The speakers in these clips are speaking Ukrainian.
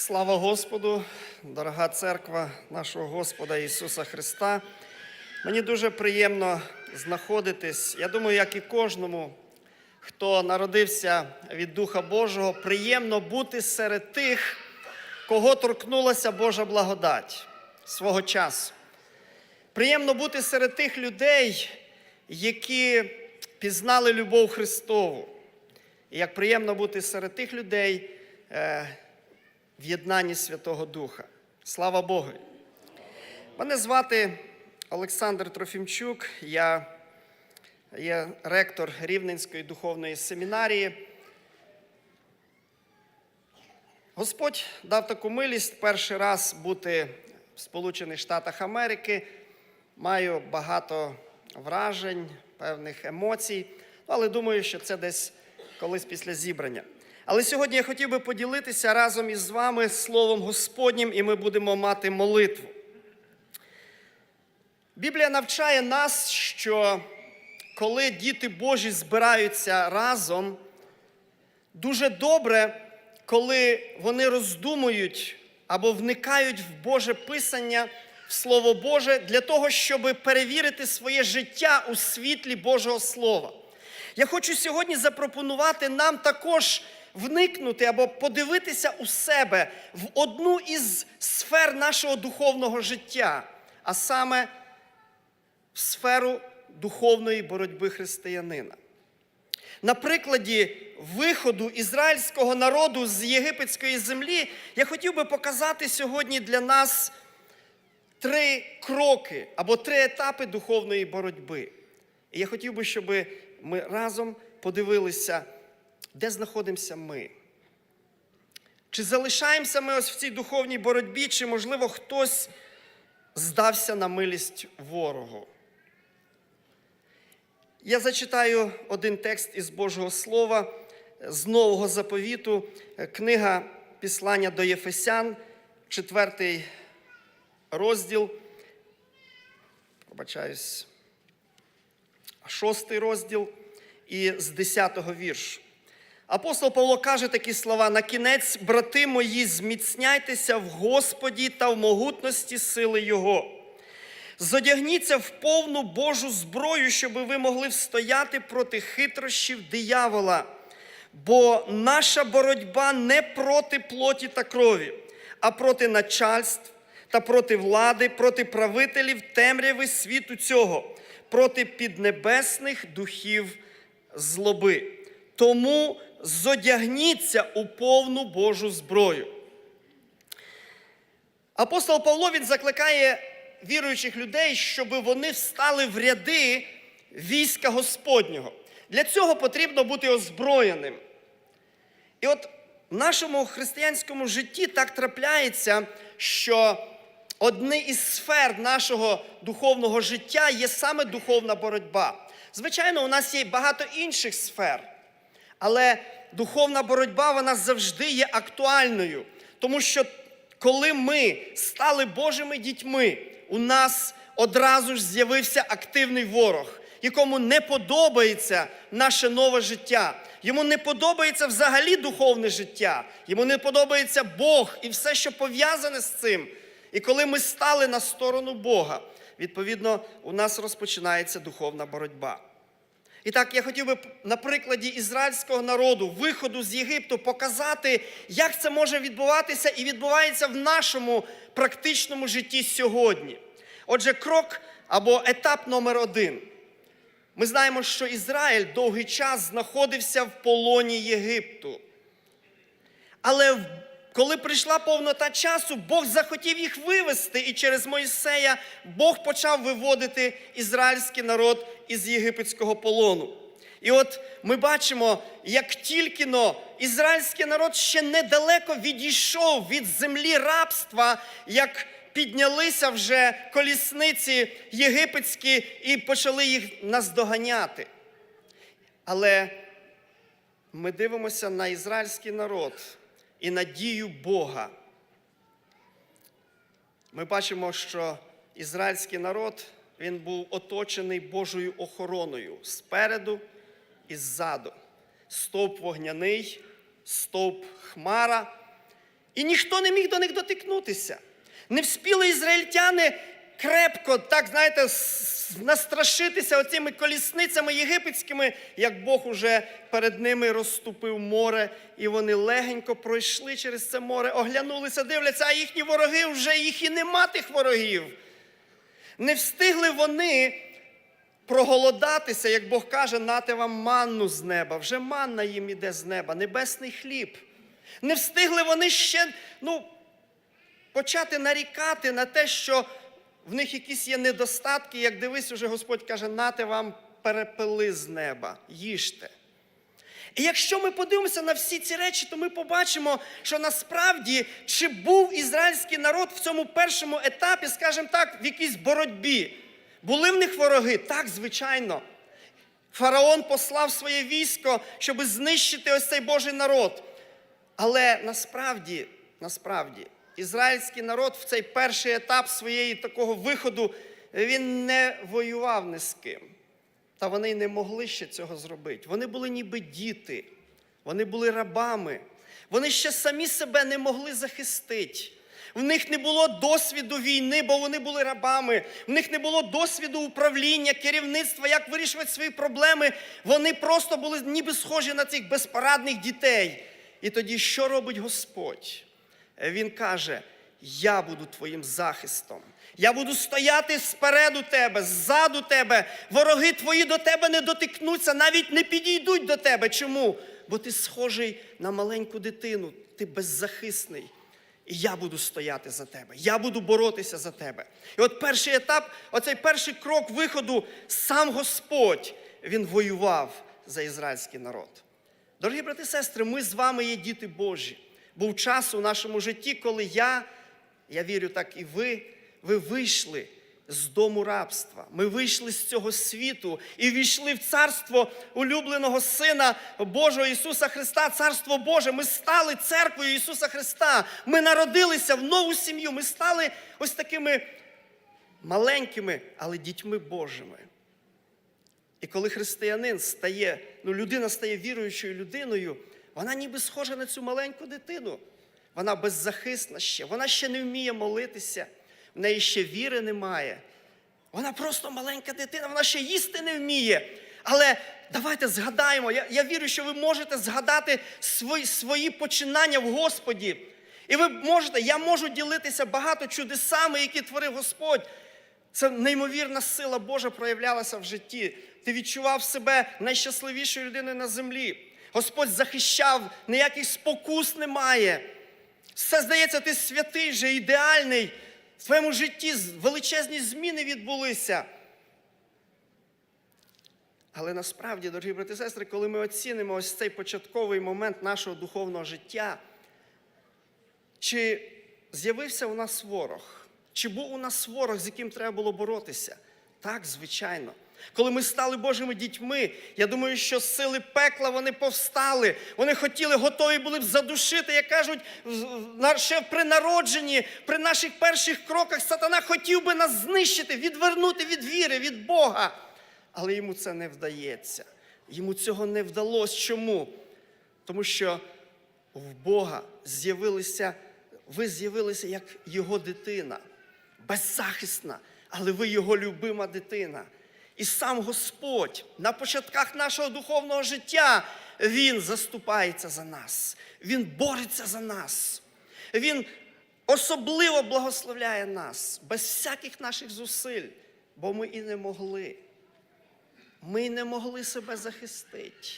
Слава Господу, дорога церква нашого Господа Ісуса Христа. Мені дуже приємно знаходитись. Я думаю, як і кожному, хто народився від Духа Божого, приємно бути серед тих, кого торкнулася Божа благодать свого часу. Приємно бути серед тих людей, які пізнали любов Христову. І як приємно бути серед тих людей е, в єднанні Святого Духа. Слава Богу! Мене звати Олександр Трофімчук, я є ректор Рівненської духовної семінарії. Господь дав таку милість перший раз бути в Сполучених Штатах Америки. Маю багато вражень, певних емоцій, але думаю, що це десь колись після зібрання. Але сьогодні я хотів би поділитися разом із вами Словом Господнім, і ми будемо мати молитву. Біблія навчає нас, що коли діти Божі збираються разом, дуже добре, коли вони роздумують або вникають в Боже Писання, в Слово Боже, для того, щоб перевірити своє життя у світлі Божого Слова. Я хочу сьогодні запропонувати нам також вникнути або подивитися у себе в одну із сфер нашого духовного життя, а саме в сферу духовної боротьби християнина. На прикладі виходу ізраїльського народу з єгипетської землі я хотів би показати сьогодні для нас три кроки або три етапи духовної боротьби. І я хотів би, щоб ми разом подивилися, де знаходимося ми. Чи залишаємося ми ось в цій духовній боротьбі, чи, можливо, хтось здався на милість ворогу? Я зачитаю один текст із Божого Слова з Нового заповіту, книга Післання до Єфесян, четвертий розділ. Пробачаюсь, шостий розділ і з 10-го віршу. Апостол Павло каже такі слова: на кінець, брати мої, зміцняйтеся в Господі та в могутності сили Його. Зодягніться в повну Божу зброю, щоб ви могли встояти проти хитрощів диявола. Бо наша боротьба не проти плоті та крові, а проти начальств та проти влади, проти правителів темряви світу цього, проти піднебесних духів злоби. Тому зодягніться у повну Божу зброю. Апостол Павло він закликає віруючих людей, щоб вони встали в ряди війська Господнього. Для цього потрібно бути озброєним. І от в нашому християнському житті так трапляється, що одне із сфер нашого духовного життя є саме духовна боротьба. Звичайно, у нас є багато інших сфер, але духовна боротьба вона завжди є актуальною, тому що коли ми стали Божими дітьми, у нас одразу ж з'явився активний ворог, якому не подобається наше нове життя. Йому не подобається взагалі духовне життя, йому не подобається Бог і все, що пов'язане з цим. І коли ми стали на сторону Бога, відповідно, у нас розпочинається духовна боротьба. І так, я хотів би на прикладі ізраїльського народу, виходу з Єгипту, показати, як це може відбуватися і відбувається в нашому практичному житті сьогодні. Отже, крок або етап номер один. Ми знаємо, що Ізраїль довгий час знаходився в полоні Єгипту. Але коли прийшла повнота часу, Бог захотів їх вивести, і через Моїсея Бог почав виводити ізраїльський народ із єгипетського полону. І от ми бачимо, як тільки но ізраїльський народ ще недалеко відійшов від землі рабства, як піднялися вже колісниці єгипетські і почали їх наздоганяти. Але ми дивимося на ізраїльський народ і надію Бога. Ми бачимо, що ізраїльський народ він був оточений Божою охороною спереду і ззаду. Стовп вогняний, стовп хмара. І ніхто не міг до них дотикнутися. Не вспіли ізраїльтяни крепко, так знаєте, настрашитися оцими колісницями єгипетськими, як Бог уже перед ними розступив море, і вони легенько пройшли через це море, оглянулися, дивляться, а їхні вороги вже їх і нема тих ворогів. Не встигли вони проголодатися, як Бог каже, нате вам манну з неба. Вже манна їм іде з неба, небесний хліб. Не встигли вони ще ну, почати нарікати на те, що в них якісь є недостатки, як дивись, уже Господь каже, нате вам перепили з неба, їжте. І якщо ми подивимося на всі ці речі, то ми побачимо, що насправді чи був ізраїльський народ в цьому першому етапі, скажімо так, в якійсь боротьбі. Були в них вороги? Так, звичайно. Фараон послав своє військо, щоб знищити ось цей Божий народ. Але насправді, насправді, ізраїльський народ в цей перший етап своєї такого виходу він не воював ні з ким. Та вони не могли ще цього зробити. Вони були ніби діти, вони були рабами. Вони ще самі себе не могли захистити. В них не було досвіду війни, бо вони були рабами. В них не було досвіду управління, керівництва, як вирішувати свої проблеми. Вони просто були ніби схожі на цих безпорадних дітей. І тоді що робить Господь? Він каже: Я буду твоїм захистом. Я буду стояти спереду тебе, ззаду тебе. Вороги твої до тебе не дотикнуться, навіть не підійдуть до тебе. Чому? Бо ти схожий на маленьку дитину, ти беззахисний. І я буду стояти за тебе, я буду боротися за тебе. І от перший етап, оцей перший крок виходу, сам Господь, він воював за ізраїльський народ. Дорогі брати і сестри, ми з вами є діти Божі. Був час у нашому житті, коли я, я вірю, так і ви, ви вийшли з дому рабства. Ми вийшли з цього світу і війшли в царство улюбленого Сина Божого Ісуса Христа, Царство Боже. Ми стали церквою Ісуса Христа. Ми народилися в нову сім'ю. Ми стали ось такими маленькими, але дітьми Божими. І коли християнин стає, ну людина стає віруючою людиною, вона ніби схожа на цю маленьку дитину. Вона беззахисна ще, вона ще не вміє молитися, в неї ще віри немає. Вона просто маленька дитина, вона ще їсти не вміє. Але давайте згадаємо, я, я вірю, що ви можете згадати свої, свої починання в Господі. І ви можете, я можу ділитися багато чудесами, які творив Господь. Це неймовірна сила Божа проявлялася в житті. Ти відчував себе найщасливішою людиною на землі. Господь захищав, ніяких спокус немає. Все здається, ти святий же, ідеальний. В твоєму житті величезні зміни відбулися. Але насправді, дорогі брати і сестри, коли ми оцінимо ось цей початковий момент нашого духовного життя, чи з'явився у нас ворог? Чи був у нас ворог, з яким треба було боротися? Так, звичайно. Коли ми стали Божими дітьми, я думаю, що сили пекла вони повстали. Вони хотіли, готові були б задушити, як кажуть, ще при народженні, при наших перших кроках сатана хотів би нас знищити, відвернути від віри, від Бога. Але йому це не вдається. Йому цього не вдалося. Чому? Тому що в Бога з'явилися, ви з'явилися як його дитина, беззахисна, але ви його любима дитина. І сам Господь на початках нашого духовного життя Він заступається за нас, Він бореться за нас, Він особливо благословляє нас без всяких наших зусиль, бо ми і не могли. Ми не могли себе захистити.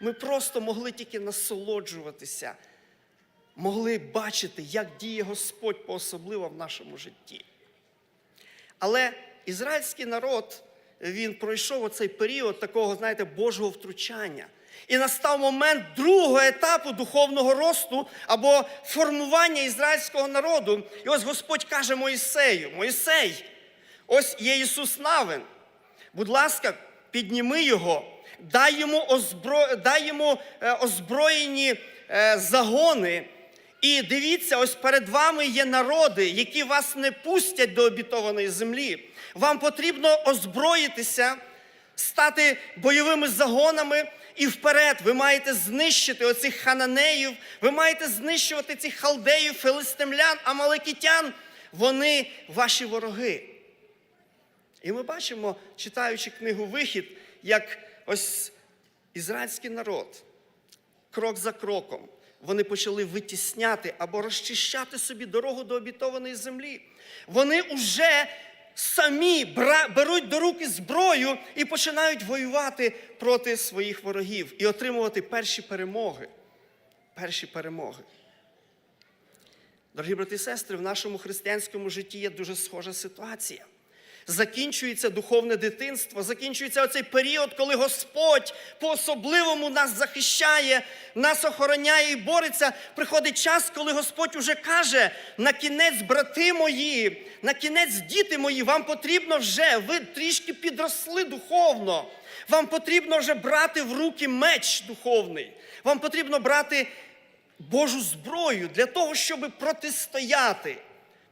Ми просто могли тільки насолоджуватися, могли бачити, як діє Господь по-особливо в нашому житті. Але ізраїльський народ, він пройшов оцей період такого, знаєте, Божого втручання. І настав момент другого етапу духовного росту або формування ізраїльського народу. І ось Господь каже Моїсею: Моїсей, ось є Ісус Навин. Будь ласка, підніми його, дай йому, е, озброєні е, загони. І дивіться, ось перед вами є народи, які вас не пустять до обітованої землі. Вам потрібно озброїтися, стати бойовими загонами І вперед ви маєте знищити оцих хананеїв, ви маєте знищувати цих халдеїв, филистимлян, амалекітян. Вони ваші вороги. І ми бачимо, читаючи книгу Вихід, як ось ізраїльський народ, крок за кроком, вони почали витісняти або розчищати собі дорогу до обітованої землі. Вони вже самі беруть до руки зброю і починають воювати проти своїх ворогів і отримувати перші перемоги. Перші перемоги. Дорогі брати і сестри, в нашому християнському житті є дуже схожа ситуація. Закінчується духовне дитинство, закінчується оцей період, коли Господь по-особливому нас захищає, нас охороняє і бореться. Приходить час, коли Господь уже каже: на кінець, брати мої, на кінець, діти мої, вам потрібно вже, ви трішки підросли духовно. Вам потрібно вже брати в руки меч духовний. Вам потрібно брати Божу зброю для того, щоб протистояти.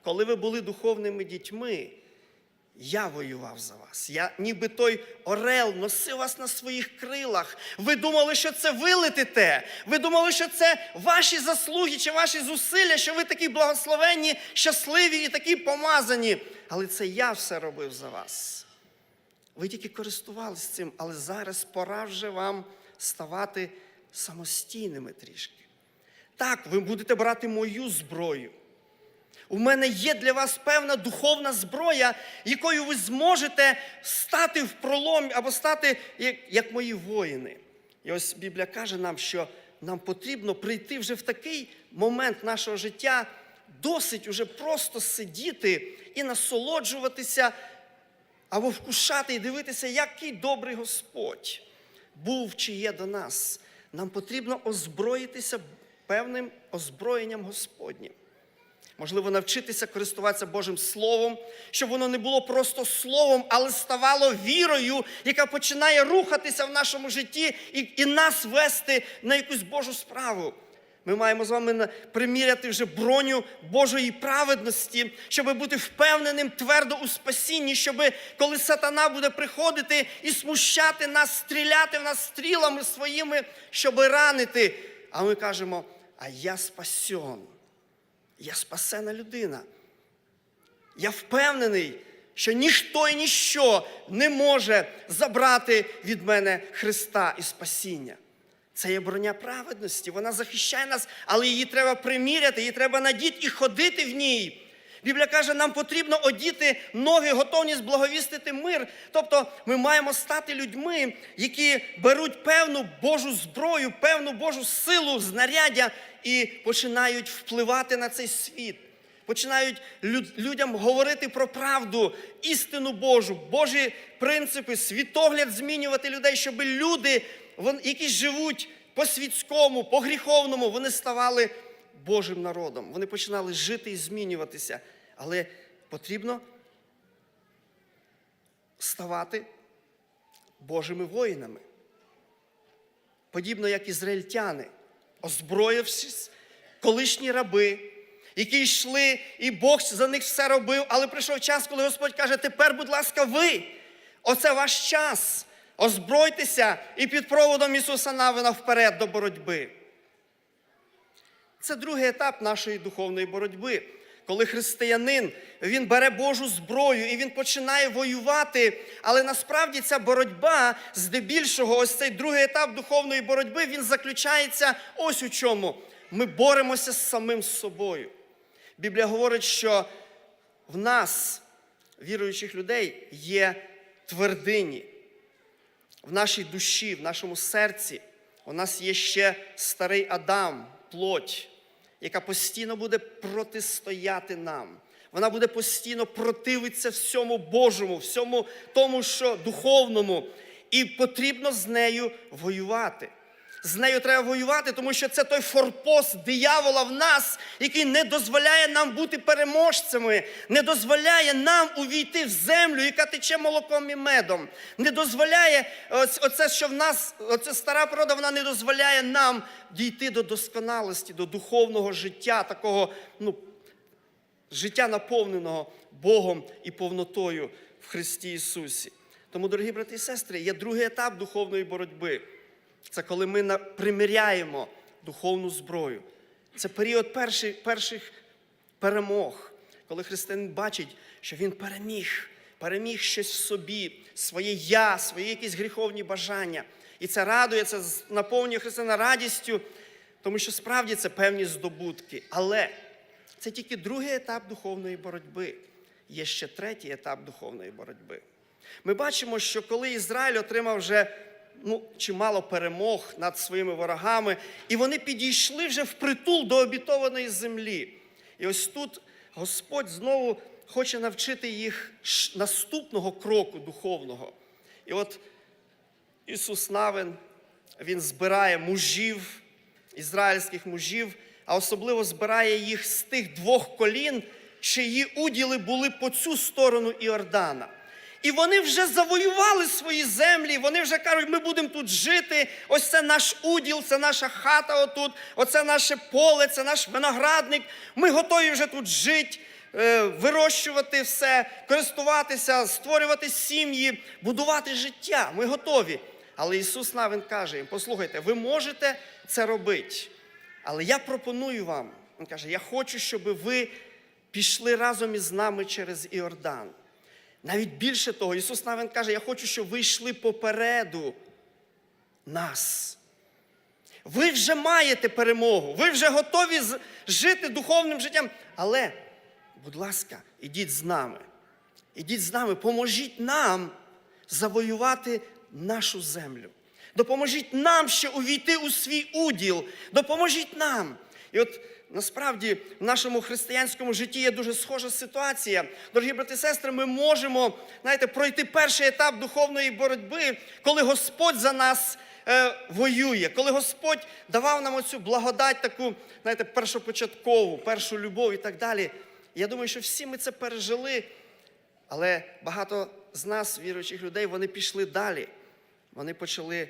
Коли ви були духовними дітьми, я воював за вас. Я ніби той орел носив вас на своїх крилах. Ви думали, що це ви летите. Ви думали, що це ваші заслуги чи ваші зусилля, що ви такі благословенні, щасливі і такі помазані. Але це я все робив за вас. Ви тільки користувалися цим, але зараз пора вже вам ставати самостійними трішки. Так, ви будете брати мою зброю. У мене є для вас певна духовна зброя, якою ви зможете стати в проломі або стати як, як мої воїни. І ось Біблія каже нам, що нам потрібно прийти вже в такий момент нашого життя, досить уже просто сидіти і насолоджуватися або вкушати і дивитися, який добрий Господь був чи є до нас. Нам потрібно озброїтися певним озброєнням Господнім. Можливо, навчитися користуватися Божим Словом, щоб воно не було просто словом, але ставало вірою, яка починає рухатися в нашому житті і, і нас вести на якусь Божу справу. Ми маємо з вами приміряти вже броню Божої праведності, щоб бути впевненим твердо у спасінні, щоб коли сатана буде приходити і смущати нас, стріляти в нас стрілами своїми, щоб ранити. А ми кажемо: а я спасен. Я спасена людина. Я впевнений, що ніхто і ніщо не може забрати від мене Христа і спасіння. Це є броня праведності, вона захищає нас, але її треба приміряти, її треба надіти і ходити в ній. Біблія каже, нам потрібно одіти ноги, готовність благовістити мир. Тобто ми маємо стати людьми, які беруть певну Божу зброю, певну Божу силу, знаряддя і починають впливати на цей світ. Починають люд- людям говорити про правду, істину Божу, Божі принципи, світогляд змінювати людей, щоб люди, які живуть по світському, по гріховному, вони ставали Божим народом. Вони починали жити і змінюватися. Але потрібно ставати Божими воїнами. Подібно як ізраїльтяни, озброївшись, колишні раби, які йшли, і Бог за них все робив, але прийшов час, коли Господь каже: тепер, будь ласка, ви, оце ваш час. Озбройтеся і під проводом Ісуса Навина вперед до боротьби. Це другий етап нашої духовної боротьби. Коли християнин він бере Божу зброю і він починає воювати, але насправді ця боротьба, здебільшого, ось цей другий етап духовної боротьби, він заключається ось у чому. Ми боремося з самим собою. Біблія говорить, що в нас, віруючих людей, є твердині. В нашій душі, в нашому серці у нас є ще старий Адам, плоть, яка постійно буде протистояти нам. Вона буде постійно противитися всьому Божому, всьому тому, що духовному. І потрібно з нею воювати. З нею треба воювати, тому що це той форпост диявола в нас, який не дозволяє нам бути переможцями, не дозволяє нам увійти в землю, яка тече молоком і медом. Не дозволяє ось, оце, що в нас, оце стара природа, вона не дозволяє нам дійти до досконалості, до духовного життя, такого ну, життя наповненого Богом і повнотою в Христі Ісусі. Тому, дорогі брати і сестри, є другий етап духовної боротьби. Це коли ми приміряємо духовну зброю. Це період перших, перших перемог, коли християнин бачить, що він переміг, переміг щось в собі, своє я, свої якісь гріховні бажання. І це радує, це наповнює християна радістю, тому що справді це певні здобутки. Але це тільки другий етап духовної боротьби. Є ще третій етап духовної боротьби. Ми бачимо, що коли Ізраїль отримав вже ну, чимало перемог над своїми ворогами, і вони підійшли вже впритул до обітованої землі. І ось тут Господь знову хоче навчити їх наступного кроку духовного. І от Ісус Навин, Він збирає мужів, ізраїльських мужів, а особливо збирає їх з тих двох колін, чиї уділи були по цю сторону Іордана. І вони вже завоювали свої землі, вони вже кажуть, ми будемо тут жити. Ось це наш уділ, це наша хата отут, оце наше поле, це наш виноградник. Ми готові вже тут жити, е, вирощувати все, користуватися, створювати сім'ї, будувати життя. Ми готові. Але Ісус Навин каже їм: послухайте, ви можете це робити. Але я пропоную вам, Він каже, я хочу, щоб ви пішли разом із нами через Іордан. Навіть більше того, Ісус Навин каже, я хочу, щоб ви йшли попереду нас. Ви вже маєте перемогу, ви вже готові жити духовним життям. Але, будь ласка, ідіть з нами. Ідіть з нами, поможіть нам завоювати нашу землю. Допоможіть нам ще увійти у свій уділ. Допоможіть нам. І от насправді в нашому християнському житті є дуже схожа ситуація. Дорогі брати і сестри, ми можемо знаєте, пройти перший етап духовної боротьби, коли Господь за нас е, воює, коли Господь давав нам оцю благодать, таку, знаєте, першопочаткову, першу любов і так далі. Я думаю, що всі ми це пережили. Але багато з нас, віруючих людей, вони пішли далі. Вони почали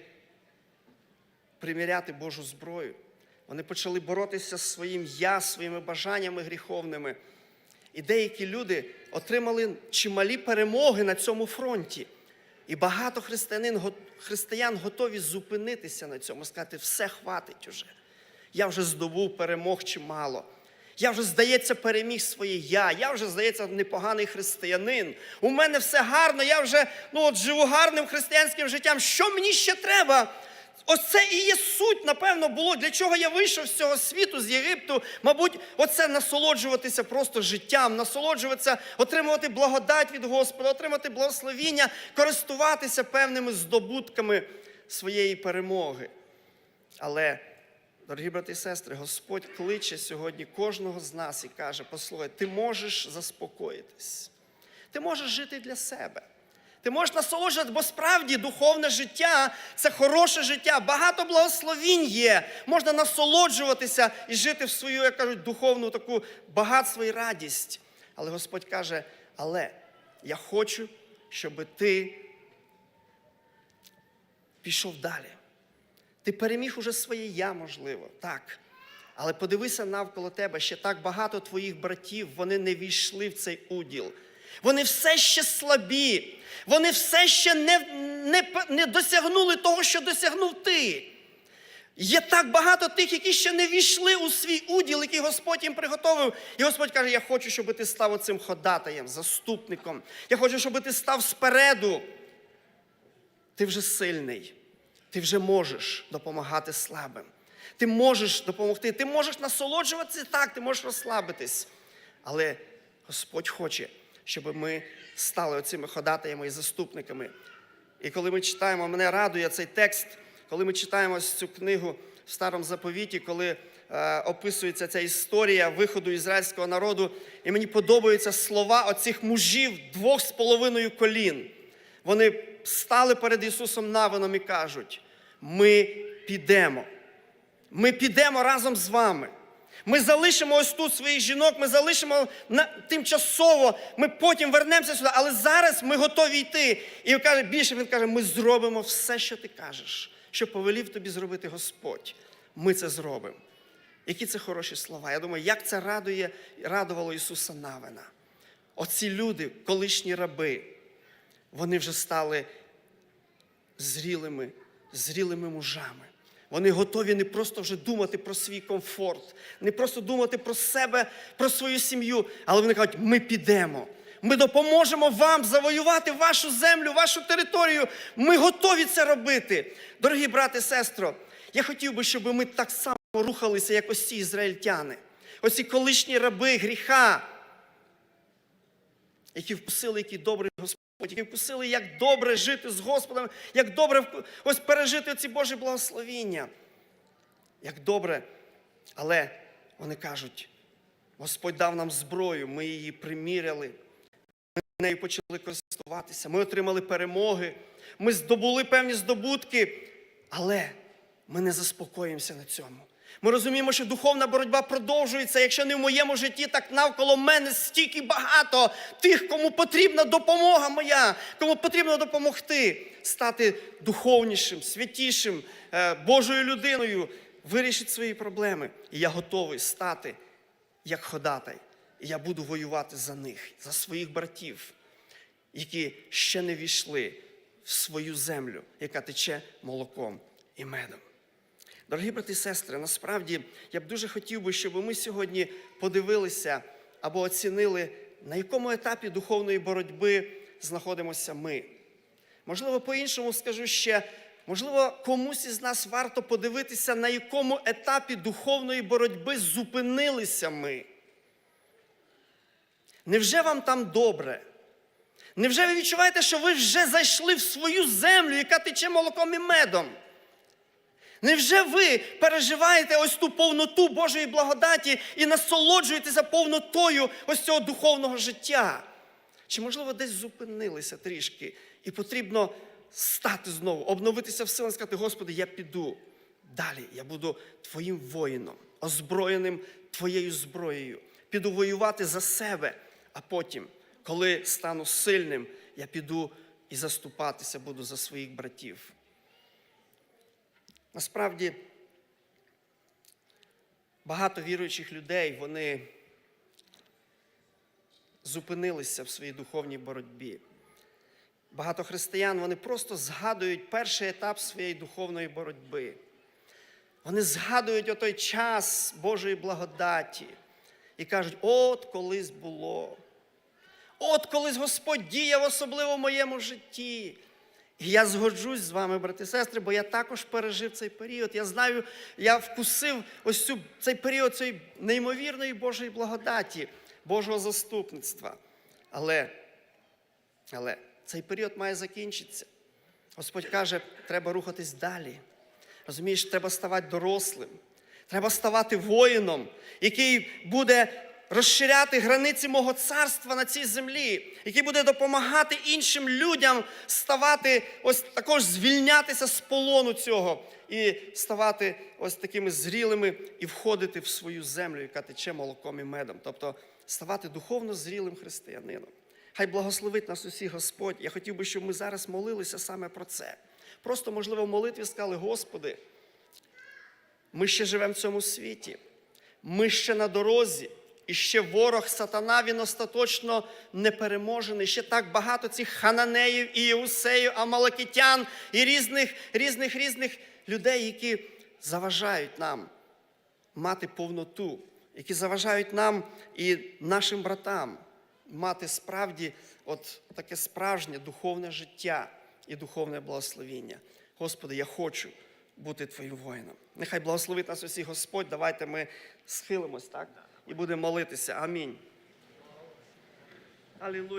приміряти Божу зброю. Вони почали боротися з своїм я, своїми бажаннями гріховними. І деякі люди отримали чималі перемоги на цьому фронті. І багато християнин, християн готові зупинитися на цьому, сказати, все хватить уже. Я вже здобув перемог чимало. Я вже, здається, переміг своє я. Я вже, здається, непоганий християнин. У мене все гарно, я вже ну, от, живу гарним християнським життям. Що мені ще треба? Ось це і є суть, напевно, було, для чого я вийшов з цього світу, з Єгипту. Мабуть, оце насолоджуватися просто життям, насолоджуватися, отримувати благодать від Господа, отримати благословіння, користуватися певними здобутками своєї перемоги. Але, дорогі брати і сестри, Господь кличе сьогодні кожного з нас і каже: послухай, ти можеш заспокоїтись, ти можеш жити для себе. Ти можеш насолоджувати, бо справді духовне життя це хороше життя. Багато благословінь є. Можна насолоджуватися і жити в свою, як кажуть, духовну таку багатство і радість. Але Господь каже: але я хочу, щоб ти пішов далі. Ти переміг уже своє я, можливо, так. Але подивися навколо тебе, ще так багато твоїх братів, вони не війшли в цей уділ. Вони все ще слабі, вони все ще не, не, не досягнули того, що досягнув ти. Є так багато тих, які ще не війшли у свій уділ, який Господь їм приготовив. І Господь каже: Я хочу, щоб ти став оцим ходатаєм, заступником. Я хочу, щоб ти став спереду. Ти вже сильний, ти вже можеш допомагати слабим. Ти можеш допомогти, ти можеш насолоджуватися так, ти можеш розслабитись. Але Господь хоче, щоб ми стали оцими ходатаями і заступниками. І коли ми читаємо, мене радує цей текст, коли ми читаємо цю книгу в Старому Заповіті, коли е, описується ця історія виходу ізраїльського народу, і мені подобаються слова оцих мужів двох з половиною колін. Вони стали перед Ісусом Навином і кажуть: ми підемо. Ми підемо разом з вами. Ми залишимо ось тут своїх жінок, ми залишимо на, тимчасово, ми потім вернемося сюди, але зараз ми готові йти. І він каже, більше він каже, ми зробимо все, що ти кажеш, що повелів тобі зробити Господь. Ми це зробимо. Які це хороші слова. Я думаю, як це радує, радувало Ісуса Навина. Оці люди, колишні раби, вони вже стали зрілими, зрілими мужами. Вони готові не просто вже думати про свій комфорт, не просто думати про себе, про свою сім'ю, але вони кажуть, ми підемо. Ми допоможемо вам завоювати вашу землю, вашу територію. Ми готові це робити. Дорогі брати, і сестро, я хотів би, щоб ми так само рухалися, як ось ці ізраїльтяни, ось ці колишні раби гріха, які вкусили, який добрий Господь, які вкусили, як добре жити з Господом, як добре ось пережити ці Божі благословіння. Як добре. Але вони кажуть, Господь дав нам зброю, ми її приміряли, ми нею почали користуватися, ми отримали перемоги, ми здобули певні здобутки, але ми не заспокоїмося на цьому. Ми розуміємо, що духовна боротьба продовжується. Якщо не в моєму житті, так навколо мене стільки багато тих, кому потрібна допомога моя, кому потрібно допомогти стати духовнішим, святішим, е, Божою людиною, вирішити свої проблеми. І я готовий стати як ходатай. І я буду воювати за них, за своїх братів, які ще не війшли в свою землю, яка тече молоком і медом. Дорогі брати і сестри, насправді я б дуже хотів би, щоб ми сьогодні подивилися або оцінили, на якому етапі духовної боротьби знаходимося ми. Можливо, по-іншому скажу ще, можливо, комусь із нас варто подивитися, на якому етапі духовної боротьби зупинилися ми. Невже вам там добре? Невже ви відчуваєте, що ви вже зайшли в свою землю, яка тече молоком і медом? Невже ви переживаєте ось ту повноту Божої благодаті і насолоджуєтеся повнотою ось цього духовного життя? Чи, можливо, десь зупинилися трішки, і потрібно стати знову, обновитися в силах і сказати, Господи, я піду далі, я буду Твоїм воїном, озброєним Твоєю зброєю. Піду воювати за себе, а потім, коли стану сильним, я піду і заступатися буду за своїх братів. Насправді, багато віруючих людей, вони зупинилися в своїй духовній боротьбі. Багато християн вони просто згадують перший етап своєї духовної боротьби. Вони згадують отой час Божої благодаті і кажуть, от колись було. От колись Господь діяв особливо в моєму житті. І я згоджусь з вами, брати і сестри, бо я також пережив цей період. Я знаю, я вкусив ось цю, цей період цієї неймовірної Божої благодаті, Божого заступництва. Але, але цей період має закінчитися. Господь каже, треба рухатись далі. Розумієш, треба ставати дорослим, треба ставати воїном, який буде розширяти границі мого царства на цій землі, який буде допомагати іншим людям ставати, ось також звільнятися з полону цього і ставати ось такими зрілими і входити в свою землю, яка тече молоком і медом. Тобто ставати духовно зрілим християнином. Хай благословить нас усіх Господь. Я хотів би, щоб ми зараз молилися саме про це. Просто, можливо, в молитві сказали, Господи, ми ще живемо в цьому світі, ми ще на дорозі, і ще ворог сатана, він остаточно не переможений. Ще так багато цих хананеїв і Єусеїв, амалакитян і різних, різних, різних людей, які заважають нам мати повноту, які заважають нам і нашим братам мати справді от таке справжнє духовне життя і духовне благословіння. Господи, я хочу бути Твоїм воїном. Нехай благословить нас усіх Господь. Давайте ми схилимось, так? І будемо молитися. Амінь. Алілуя.